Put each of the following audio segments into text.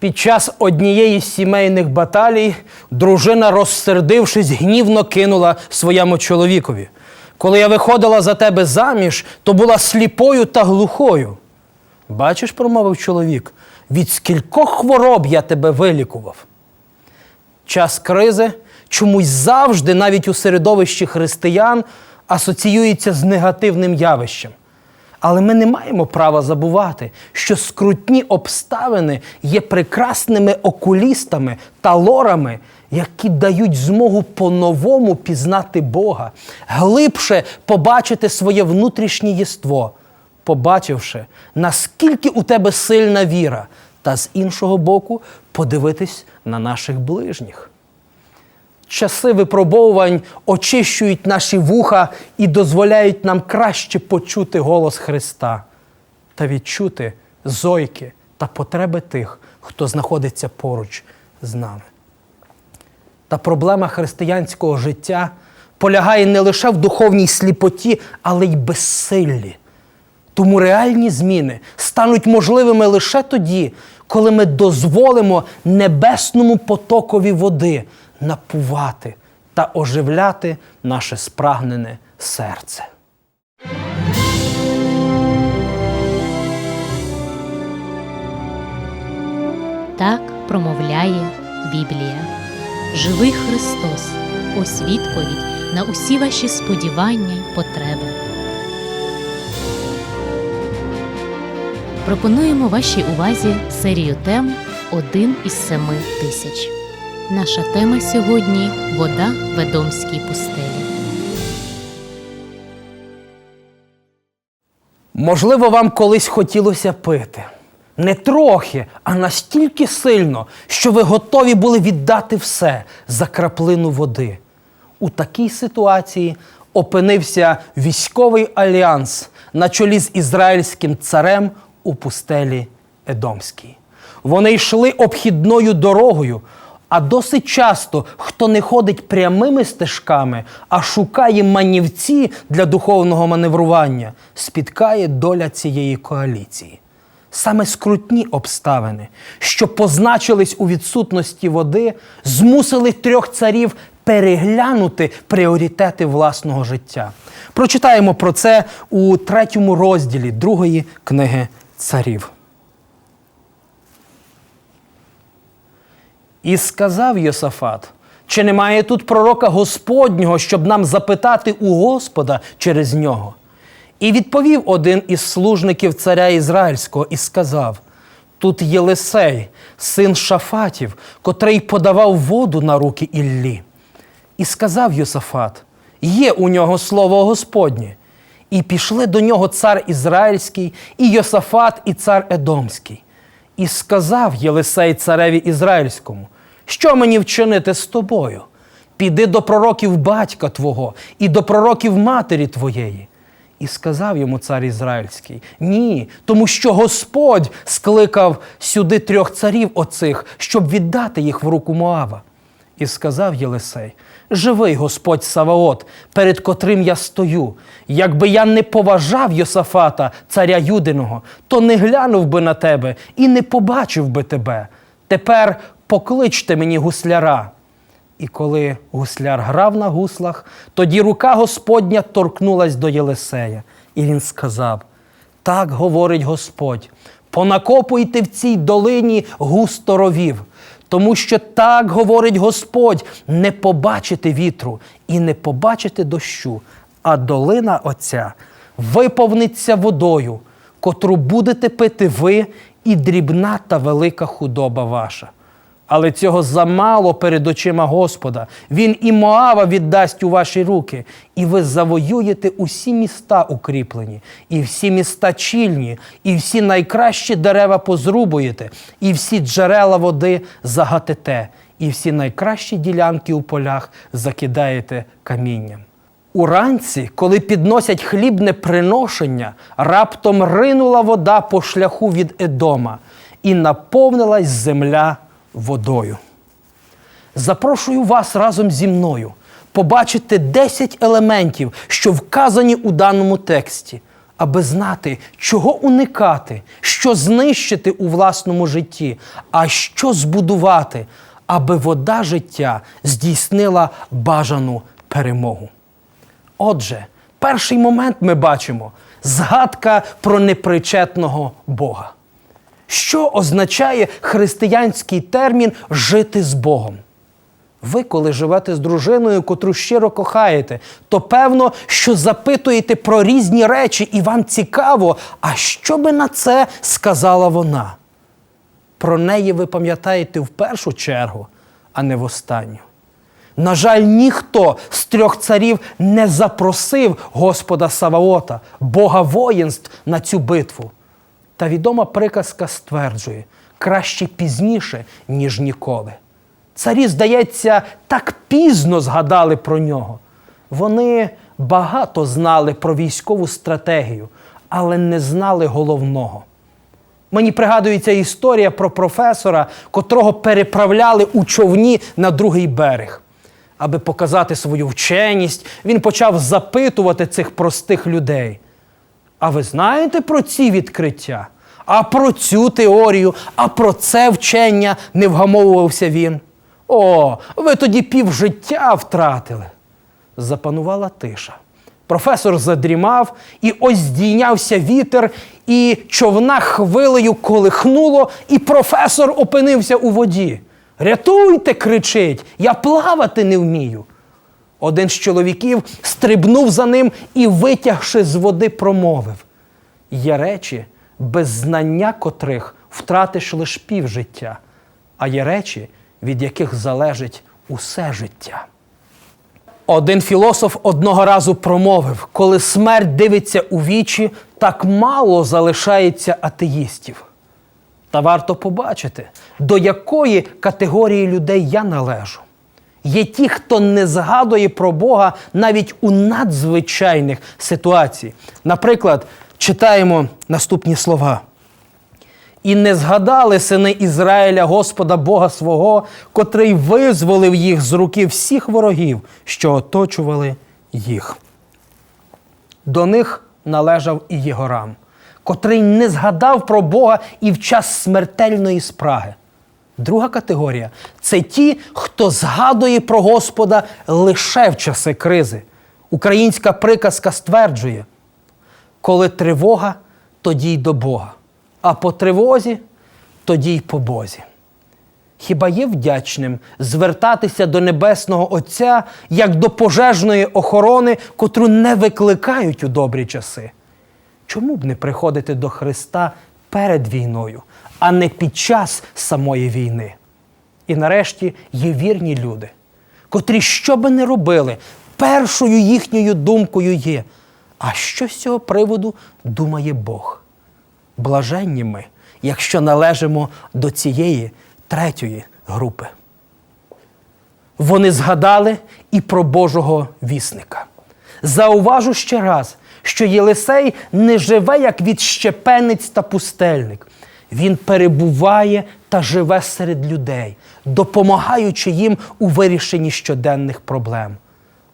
Під час однієї з сімейних баталій дружина, розсердившись, гнівно кинула своєму чоловікові. Коли я виходила за тебе заміж, то була сліпою та глухою. Бачиш, промовив чоловік, від скількох хвороб я тебе вилікував. Час кризи чомусь завжди, навіть у середовищі християн, асоціюється з негативним явищем. Але ми не маємо права забувати, що скрутні обставини є прекрасними окулістами та лорами, які дають змогу по-новому пізнати Бога, глибше побачити своє внутрішнє єство, побачивши, наскільки у тебе сильна віра, та з іншого боку подивитись на наших ближніх. Часи випробовувань очищують наші вуха і дозволяють нам краще почути голос Христа та відчути зойки та потреби тих, хто знаходиться поруч з нами. Та проблема християнського життя полягає не лише в духовній сліпоті, але й безсиллі. Тому реальні зміни стануть можливими лише тоді, коли ми дозволимо небесному потокові води напувати та оживляти наше спрагнене серце. Так промовляє Біблія. Живий Христос, ось відповідь на усі ваші сподівання й потреби. Пропонуємо вашій увазі серію тем Один із семи тисяч. Наша тема сьогодні вода в Едомській пустелі. Можливо, вам колись хотілося пити. Не трохи, а настільки сильно, що ви готові були віддати все за краплину води. У такій ситуації опинився військовий альянс на чолі з ізраїльським царем у пустелі Едомській. Вони йшли обхідною дорогою, а досить часто, хто не ходить прямими стежками, а шукає манівці для духовного маневрування, спіткає доля цієї коаліції. Саме скрутні обставини, що позначились у відсутності води, змусили трьох царів переглянути пріоритети власного життя. Прочитаємо про це у третьому розділі другої книги царів. І сказав Йосафат: чи немає тут пророка Господнього, щоб нам запитати у Господа через нього? І відповів один із служників царя Ізраїльського і сказав: Тут Єлисей, син Шафатів, котрий подавав воду на руки Іллі. І сказав Йосафат: Є у нього слово Господнє. І пішли до нього цар Ізраїльський, і Йосафат, і цар Едомський. І сказав Єлисей цареві Ізраїльському, що мені вчинити з тобою? Піди до пророків батька твого і до пророків матері твоєї. І сказав йому цар Ізраїльський: Ні, тому що Господь скликав сюди трьох царів оцих, щоб віддати їх в руку Моава. І сказав Єлисей: Живий Господь Саваот, перед котрим я стою. Якби я не поважав Йосафата, царя Юдиного, то не глянув би на тебе і не побачив би тебе. Тепер покличте мені гусляра. І коли гусляр грав на гуслах, тоді рука Господня торкнулась до Єлисея, і він сказав: Так говорить Господь, понакопуйте в цій долині густо ровів, тому що так говорить Господь, не побачити вітру і не побачити дощу, а долина Отця виповниться водою, котру будете пити ви і дрібна та велика худоба ваша. Але цього замало перед очима Господа. Він і Моава віддасть у ваші руки, і ви завоюєте усі міста укріплені, і всі міста чільні, і всі найкращі дерева позрубуєте, і всі джерела води загатите, і всі найкращі ділянки у полях закидаєте камінням. Уранці, коли підносять хлібне приношення, раптом ринула вода по шляху від Едома, і наповнилась земля водою. Запрошую вас разом зі мною побачити 10 елементів, що вказані у даному тексті, аби знати, чого уникати, що знищити у власному житті, а що збудувати, аби вода життя здійснила бажану перемогу. Отже, перший момент ми бачимо згадка про непричетного Бога. Що означає християнський термін жити з Богом? Ви, коли живете з дружиною, котру щиро кохаєте, то певно, що запитуєте про різні речі, і вам цікаво, а що би на це сказала вона? Про неї ви пам'ятаєте в першу чергу, а не в останню. На жаль, ніхто з трьох царів не запросив Господа Саваота, Бога воїнств, на цю битву. Та відома приказка стверджує краще пізніше, ніж ніколи. Царі, здається, так пізно згадали про нього. Вони багато знали про військову стратегію, але не знали головного. Мені пригадується історія про професора, котрого переправляли у човні на другий берег. Аби показати свою вченість, він почав запитувати цих простих людей. А ви знаєте про ці відкриття? А про цю теорію, а про це вчення не вгамовувався він. О, ви тоді півжиття втратили. Запанувала тиша. Професор задрімав, і ось здійнявся вітер, і човна хвилею колихнуло, і професор опинився у воді. Рятуйте, кричить, я плавати не вмію. Один з чоловіків стрибнув за ним і, витягши з води, промовив: Є речі, без знання котрих втратиш лиш півжиття, а є речі, від яких залежить усе життя. Один філософ одного разу промовив: коли смерть дивиться у вічі, так мало залишається атеїстів. Та варто побачити, до якої категорії людей я належу. Є ті, хто не згадує про Бога навіть у надзвичайних ситуаціях. Наприклад, читаємо наступні слова. І не згадали сини Ізраїля Господа Бога свого, котрий визволив їх з руки всіх ворогів, що оточували їх. До них належав і Єгорам, котрий не згадав про Бога і в час смертельної спраги. Друга категорія це ті, хто згадує про Господа лише в часи кризи. Українська приказка стверджує, коли тривога, тоді й до Бога, а по тривозі, тоді й по Бозі. Хіба є вдячним звертатися до Небесного Отця як до пожежної охорони, котру не викликають у добрі часи? Чому б не приходити до Христа перед війною, а не під час самої війни? І нарешті є вірні люди, котрі що би не робили, першою їхньою думкою є. А що з цього приводу думає Бог? Блаженні ми, якщо належимо до цієї третьої групи. Вони згадали і про Божого вісника. Зауважу ще раз, що Єлисей не живе як відщепенець та пустельник. Він перебуває та живе серед людей, допомагаючи їм у вирішенні щоденних проблем.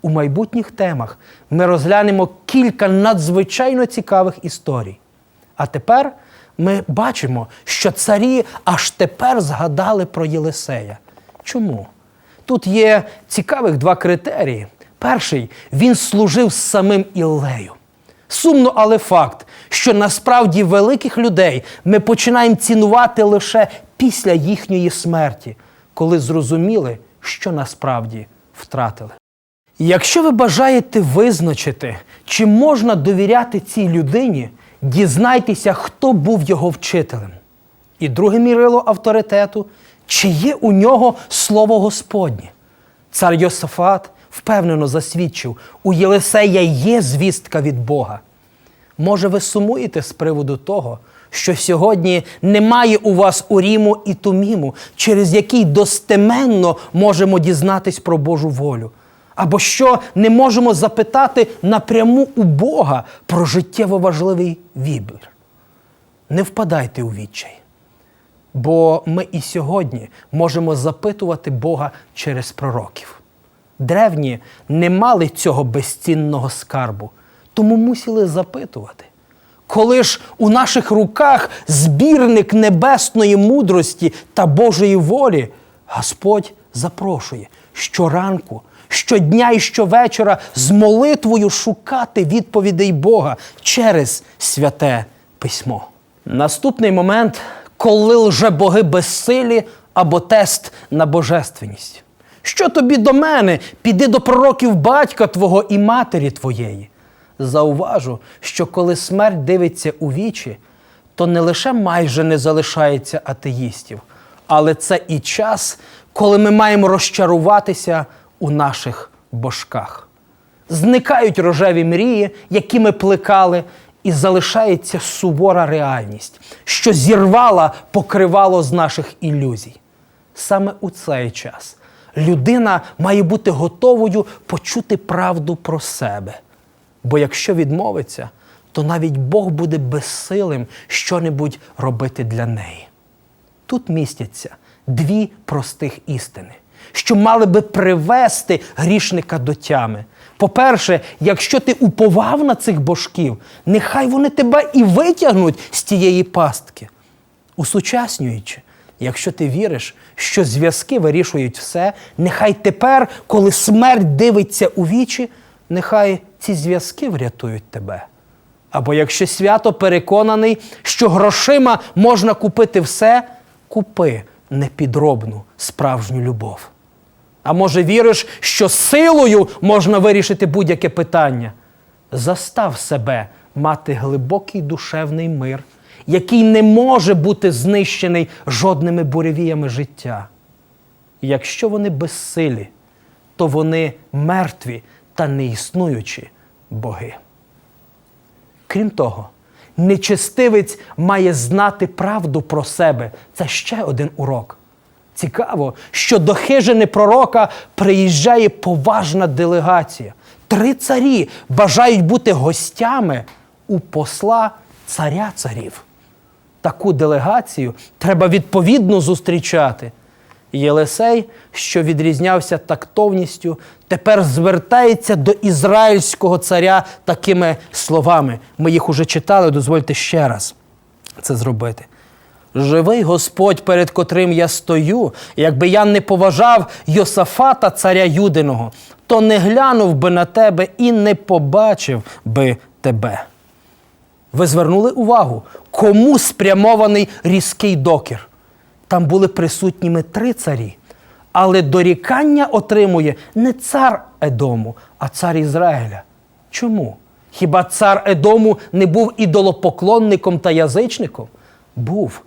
У майбутніх темах ми розглянемо кілька надзвичайно цікавих історій. А тепер ми бачимо, що царі аж тепер згадали про Єлисея. Чому? Тут є цікавих два критерії. Перший він служив самим Іллею. Сумно, але факт, що насправді великих людей ми починаємо цінувати лише після їхньої смерті, коли зрозуміли, що насправді втратили. Якщо ви бажаєте визначити, чи можна довіряти цій людині, дізнайтеся, хто був його вчителем. І друге мірило авторитету, чи є у нього слово Господнє. Цар Йосафат впевнено засвідчив, у Єлисея є звістка від Бога. Може, ви сумуєте з приводу того, що сьогодні немає у вас уріму і туміму, через який достеменно можемо дізнатись про Божу волю. Або що не можемо запитати напряму у Бога про життєво важливий вибір. Не впадайте у відчай. Бо ми і сьогодні можемо запитувати Бога через пророків. Древні не мали цього безцінного скарбу, тому мусили запитувати. коли ж у наших руках збірник небесної мудрості та Божої волі, Господь запрошує щоранку, щодня і щовечора з молитвою шукати відповідей Бога через святе письмо. Наступний момент, коли лжебоги безсилі або тест на божественність. Що тобі до мене? Піди до пророків батька твого і матері твоєї. Зауважу, що коли смерть дивиться у вічі, то не лише майже не залишається атеїстів, але це і час, коли ми маємо розчаруватися у наших божках. Зникають рожеві мрії, які ми плекали, і залишається сувора реальність, що зірвала покривало з наших ілюзій. Саме у цей час людина має бути готовою почути правду про себе. Бо якщо відмовиться, то навіть Бог буде безсилим щонебудь робити для неї. Тут містяться дві простих істини, що мали би привести грішника до тями. По-перше, якщо ти уповав на цих божків, нехай вони тебе і витягнуть з тієї пастки. Усучаснюючи, якщо ти віриш, що зв'язки вирішують все, нехай тепер, коли смерть дивиться у вічі, нехай ці зв'язки врятують тебе. Або якщо свято переконаний, що грошима можна купити все, купи непідробну справжню любов. А може віриш, що силою можна вирішити будь-яке питання? Застав себе мати глибокий душевний мир, який не може бути знищений жодними буревіями життя. Якщо вони безсилі, то вони мертві та неіснуючі боги. Крім того, нечестивець має знати правду про себе. Це ще один урок. Цікаво, що до хижини пророка приїжджає поважна делегація. Три царі бажають бути гостями у посла царя царів. Таку делегацію треба відповідно зустрічати. Єлисей, що відрізнявся тактовністю, тепер звертається до ізраїльського царя такими словами. Ми їх уже читали, дозвольте ще раз це зробити. Живий Господь, перед котрим я стою, якби я не поважав Йосафата, царя Юдиного, то не глянув би на тебе і не побачив би тебе. Ви звернули увагу, кому спрямований різкий докір? Там були присутніми три царі. Але дорікання отримує не цар Едому, а цар Ізраїля. Чому? Хіба цар Едому не був ідолопоклонником та язичником? Був.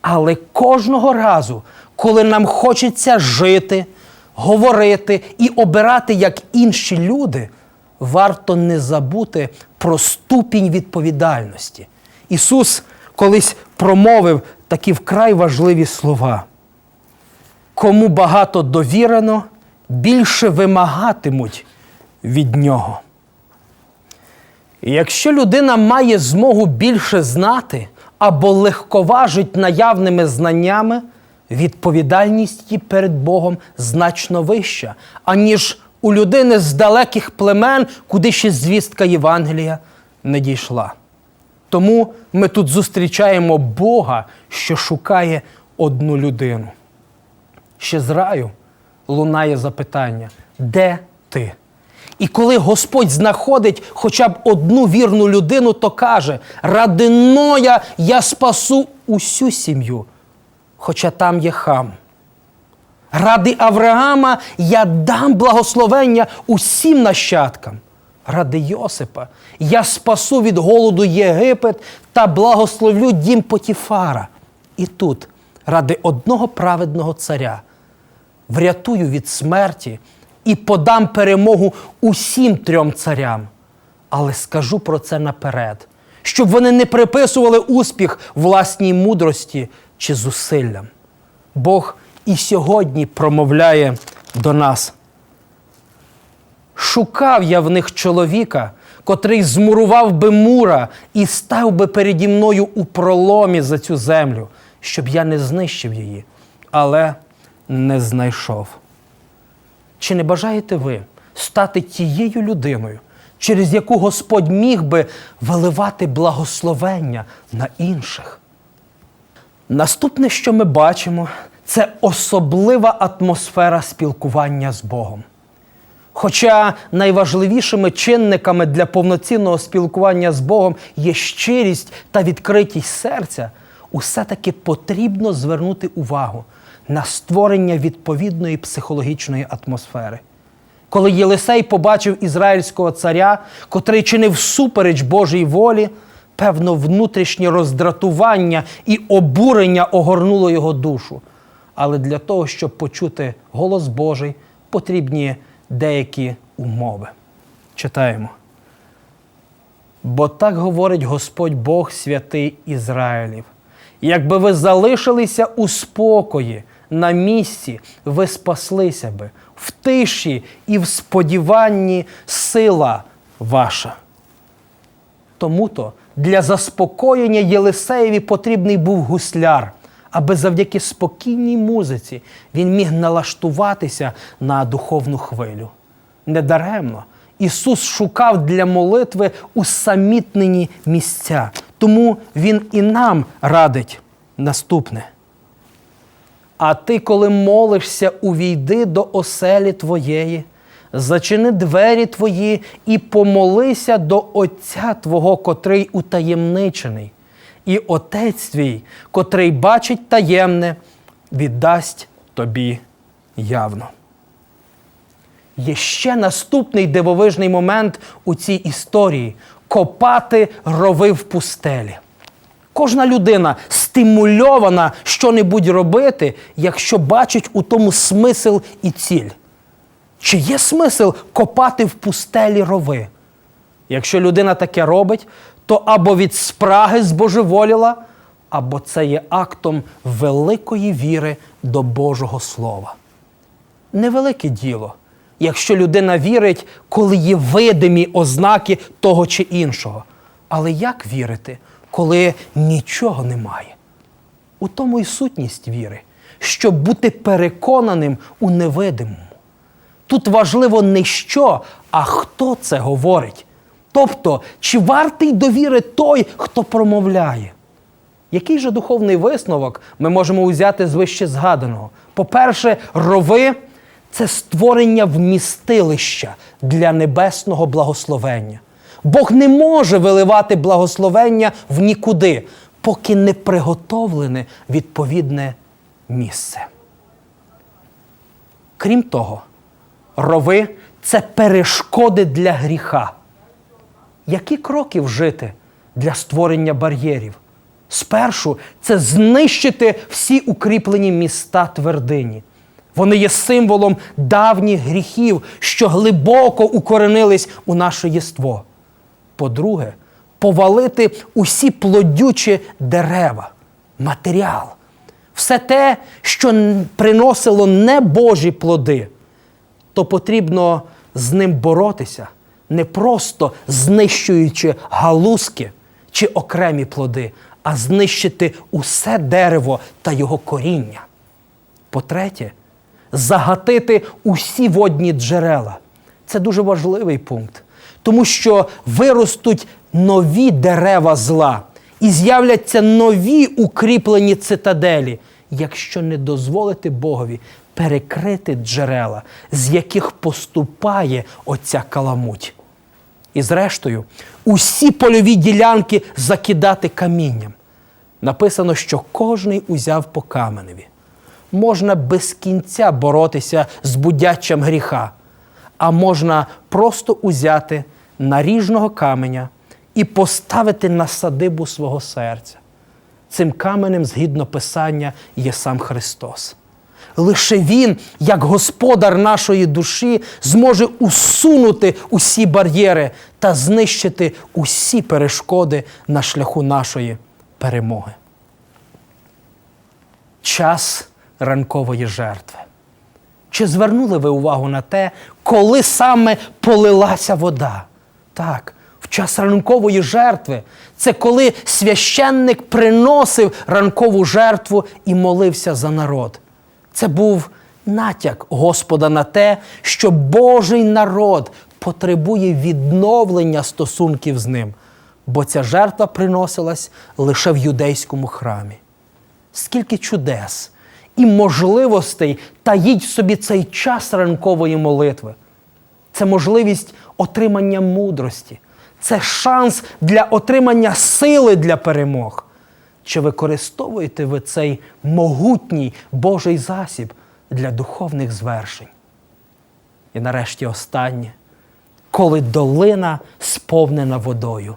Але кожного разу, коли нам хочеться жити, говорити і обирати як інші люди, варто не забути про ступінь відповідальності. Ісус колись промовив такі вкрай важливі слова. Кому багато довірено, більше вимагатимуть від нього. Якщо людина має змогу більше знати або легковажить наявними знаннями, відповідальність її перед Богом значно вища, аніж у людини з далеких племен, куди ще звістка Євангелія не дійшла. Тому ми тут зустрічаємо Бога, що шукає одну людину. Ще з раю лунає запитання: де ти? І коли Господь знаходить хоча б одну вірну людину, то каже: ради Ноя я спасу усю сім'ю, хоча там є хам. Ради Авраама я дам благословення усім нащадкам. Ради Йосипа я спасу від голоду Єгипет та благословлю дім Потіфара. І тут, ради одного праведного царя, врятую від смерті і подам перемогу усім трьом царям. Але скажу про це наперед, щоб вони не приписували успіх власній мудрості чи зусиллям. Бог і сьогодні промовляє до нас. Шукав я в них чоловіка, котрий змурував би мура і став би переді мною у проломі за цю землю, щоб я не знищив її, але не знайшов. Чи не бажаєте ви стати тією людиною, через яку Господь міг би виливати благословення на інших. Наступне, що ми бачимо, це особлива атмосфера спілкування з Богом. Хоча найважливішими чинниками для повноцінного спілкування з Богом є щирість та відкритість серця, усе-таки потрібно звернути увагу на створення відповідної психологічної атмосфери. Коли Єлисей побачив ізраїльського царя, котрий чинив супереч Божій волі, певно, внутрішнє роздратування і обурення огорнуло його душу. Але для того, щоб почути голос Божий, потрібні деякі умови. Читаємо. Бо так говорить Господь Бог святий Ізраїлів. Якби ви залишилися у спокої на місці, ви спаслися би в тиші і в сподіванні сила ваша. Тому-то для заспокоєння Єлисеєві потрібний був гусляр, аби завдяки спокійній музиці він міг налаштуватися на духовну хвилю. Недаремно Ісус шукав для молитви усамітнені місця. Тому Він і нам радить наступне. А ти, коли молишся, увійди до оселі твоєї, зачини двері твої і помолися до Отця Твого, котрий утаємничений, і Отець твій, котрий бачить таємне, віддасть тобі явно. Є ще наступний дивовижний момент у цій історії копати рови в пустелі. Кожна людина стимульована що-небудь робити, якщо бачить у тому смисл і ціль. Чи є смисл копати в пустелі рови? Якщо людина таке робить, то або від спраги збожеволіла, або це є актом великої віри до Божого Слова. Невелике діло, якщо людина вірить, коли є видимі ознаки того чи іншого. Але як вірити, коли нічого немає? У тому і сутність віри, щоб бути переконаним у невидимому. Тут важливо не що, а хто це говорить. Тобто, чи вартий довіри той, хто промовляє? Який же духовний висновок ми можемо узяти з вище згаданого? По-перше, рови це створення вмістилища для небесного благословення. Бог не може виливати благословення в нікуди, поки не приготовлене відповідне місце. Крім того, рови це перешкоди для гріха. Які кроки вжити для створення бар'єрів? Спершу це знищити всі укріплені міста твердині. Вони є символом давніх гріхів, що глибоко укоренились у наше єство. По-друге, повалити усі плодючі дерева, матеріал, все те, що приносило не Божі плоди, то потрібно з ним боротися, не просто знищуючи галузки чи окремі плоди, а знищити усе дерево та його коріння. По-третє, загатити усі водні джерела. Це дуже важливий пункт, тому що виростуть нові дерева зла і з'являться нові укріплені цитаделі, якщо не дозволити Богові перекрити джерела, з яких поступає оця каламуть. І зрештою, усі польові ділянки закидати камінням. Написано, що кожний узяв по каменеві. Можна без кінця боротися з будячим гріха, а можна просто узяти наріжного каменя і поставити на садибу свого серця. Цим каменем, згідно Писання, є сам Христос. Лише Він, як господар нашої душі, зможе усунути усі бар'єри та знищити усі перешкоди на шляху нашої перемоги. Час ранкової жертви. Чи звернули ви увагу на те, коли саме полилася вода? Так, в час ранкової жертви. Це коли священник приносив ранкову жертву і молився за народ. Це був натяк Господа на те, що Божий народ потребує відновлення стосунків з ним, бо ця жертва приносилась лише в юдейському храмі. Скільки чудес і можливостей таїть в собі цей час ранкової молитви. Це можливість отримання мудрості, це шанс для отримання сили для перемог. Чи використовуєте ви цей могутній Божий засіб для духовних звершень? І нарешті останнє, коли долина сповнена водою.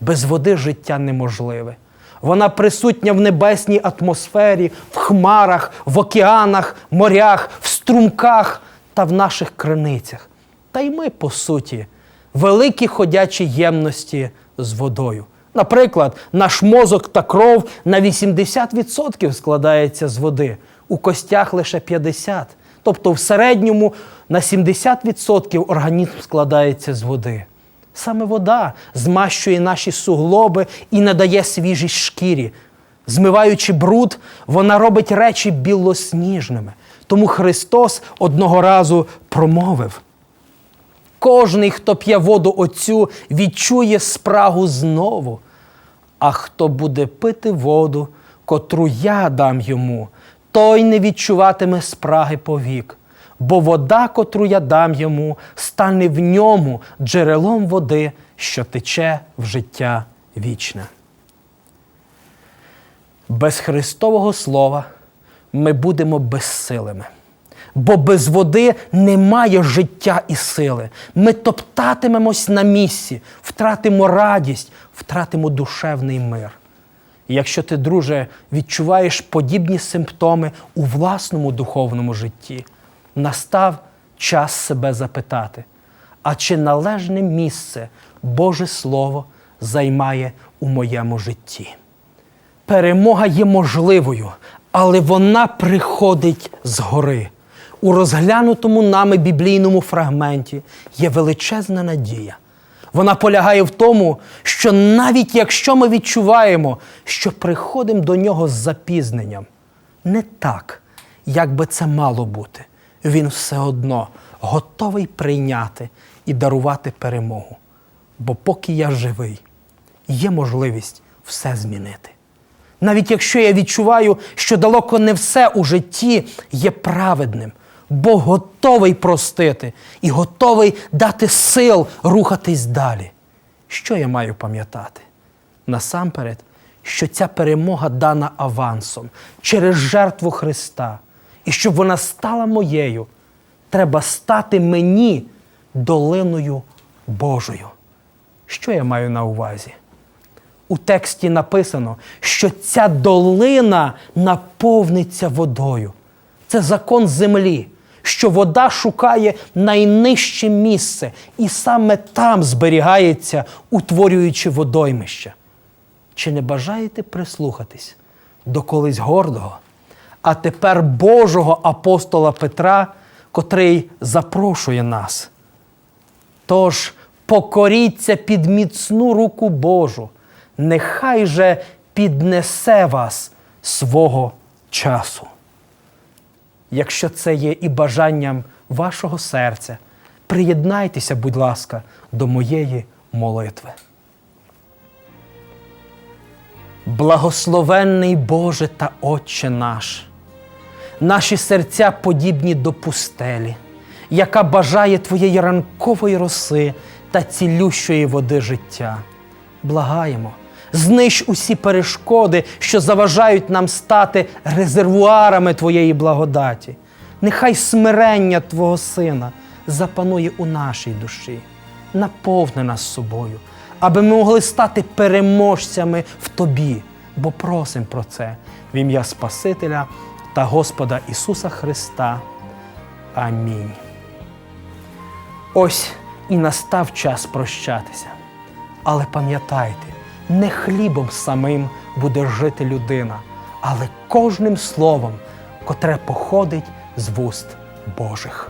Без води життя неможливе. Вона присутня в небесній атмосфері, в хмарах, в океанах, морях, в струмках та в наших криницях. Та й ми, по суті, великі ходячі ємності з водою. Наприклад, наш мозок та кров на 80% складається з води, у костях лише 50%. Тобто в середньому на 70% організм складається з води. Саме вода змащує наші суглоби і надає свіжість шкірі. Змиваючи бруд, вона робить речі білосніжними. Тому Христос одного разу промовив: Кожний, хто п'є воду оцю, відчує спрагу знову. А хто буде пити воду, котру я дам йому, той не відчуватиме спраги повік. Бо вода, котру я дам йому, стане в ньому джерелом води, що тече в життя вічне. Без Христового Слова ми будемо безсилими. Бо без води немає життя і сили. Ми топтатимемось на місці, втратимо радість, втратимо душевний мир. І якщо ти, друже, відчуваєш подібні симптоми у власному духовному житті, настав час себе запитати, а чи належне місце Боже Слово займає у моєму житті? Перемога є можливою, але вона приходить згори. У розглянутому нами біблійному фрагменті є величезна надія. Вона полягає в тому, що навіть якщо ми відчуваємо, що приходимо до нього з запізненням, не так, як би це мало бути, він все одно готовий прийняти і дарувати перемогу. Бо поки я живий, є можливість все змінити. Навіть якщо я відчуваю, що далеко не все у житті є праведним, Бог готовий простити і готовий дати сил рухатись далі. Що я маю пам'ятати? Насамперед, що ця перемога дана авансом через жертву Христа. І щоб вона стала моєю, треба стати мені долиною Божою. Що я маю на увазі? У тексті написано, що ця долина наповниться водою. Це закон землі, що вода шукає найнижче місце і саме там зберігається, утворюючи водоймище. Чи не бажаєте прислухатись до колись гордого, а тепер Божого апостола Петра, котрий запрошує нас? Тож покоріться під міцну руку Божу, нехай же піднесе вас свого часу. Якщо це є і бажанням вашого серця, приєднайтеся, будь ласка, до моєї молитви. Благословенний Боже та Отче наш, наші серця подібні до пустелі, яка бажає Твоєї ранкової роси та цілющої води життя. Благаємо, знищ усі перешкоди, що заважають нам стати резервуарами Твоєї благодаті. Нехай смирення Твого Сина запанує у нашій душі, наповни нас собою, аби ми могли стати переможцями в Тобі, бо просим про це в ім'я Спасителя та Господа Ісуса Христа. Амінь. Ось і настав час прощатися. Але пам'ятайте, не хлібом самим буде жити людина, але кожним словом, котре походить з вуст Божих.